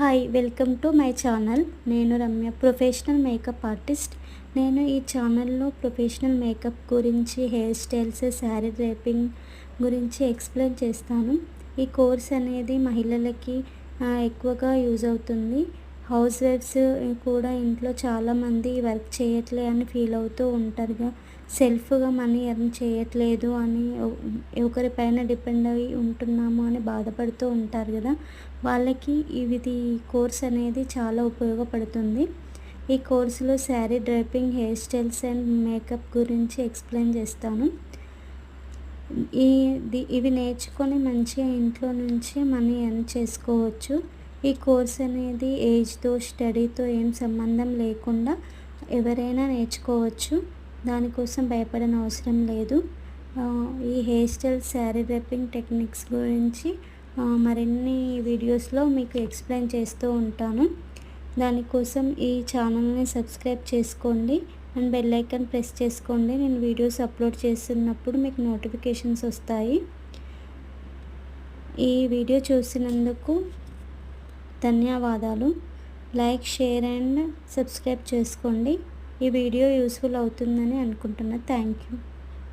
Hi welcome to my channel నేను Ramya professional makeup artist నేను ఈ ఛానల్లో ప్రొఫెషనల్ మేకప్ గురించి హెయిర్ స్టైల్స్ శారీ డ్రైపింగ్ గురించి ఎక్స్ప్లెయిన్ చేస్తాను. ఈ కోర్స్ అనేది మహిళలకి ఎక్కువగా యూజ్ అవుతుంది. హౌస్ వైఫ్స్ కూడా ఇంట్లో చాలామంది వర్క్ చేయట్లే అని ఫీల్ అవుతూ ఉంటారుగా. సెల్ఫ్గా మనీ ఎర్న్ చేయట్లేదు అని ఒకరిపైన డిపెండ్ అయి ఉంటున్నాము అని బాధపడుతూ ఉంటారు కదా. వాళ్ళకి ఇది కోర్స్ అనేది చాలా ఉపయోగపడుతుంది. ఈ కోర్సులో sari draping hair styles and makeup గురించి ఎక్స్ప్లెయిన్ చేస్తాను. ఈ ఇవి నేర్చుకొని మంచిగా ఇంట్లో నుంచి మనీ ఎర్న్ చేసుకోవచ్చు. ఈ కోర్స్ అనేది ఏజ్తో స్టడీతో ఏం సంబంధం లేకుండా ఎవరైనా నేర్చుకోవచ్చు. దానికోసం భయపడని అవసరం లేదు. ఈ hair style sari draping techniques గురించి మరిన్ని వీడియోస్లో మీకు ఎక్స్ప్లెయిన్ చేస్తూ ఉంటాను. దానికోసం ఈ ఛానల్ని సబ్స్క్రైబ్ చేసుకోండి. అండ్ బెల్ ఐకాన్ ప్రెస్ చేసుకోండి. నేను వీడియోస్ అప్లోడ్ చేస్తున్నప్పుడు మీకు నోటిఫికేషన్స్ వస్తాయి. ఈ వీడియో చూసినందుకు ధన్యవాదాలు. లైక్ షేర్ అండ్ సబ్స్క్రైబ్ చేసుకోండి. ఈ వీడియో యూస్ఫుల్ అవుతుందని అనుకుంటున్నా. Thank you.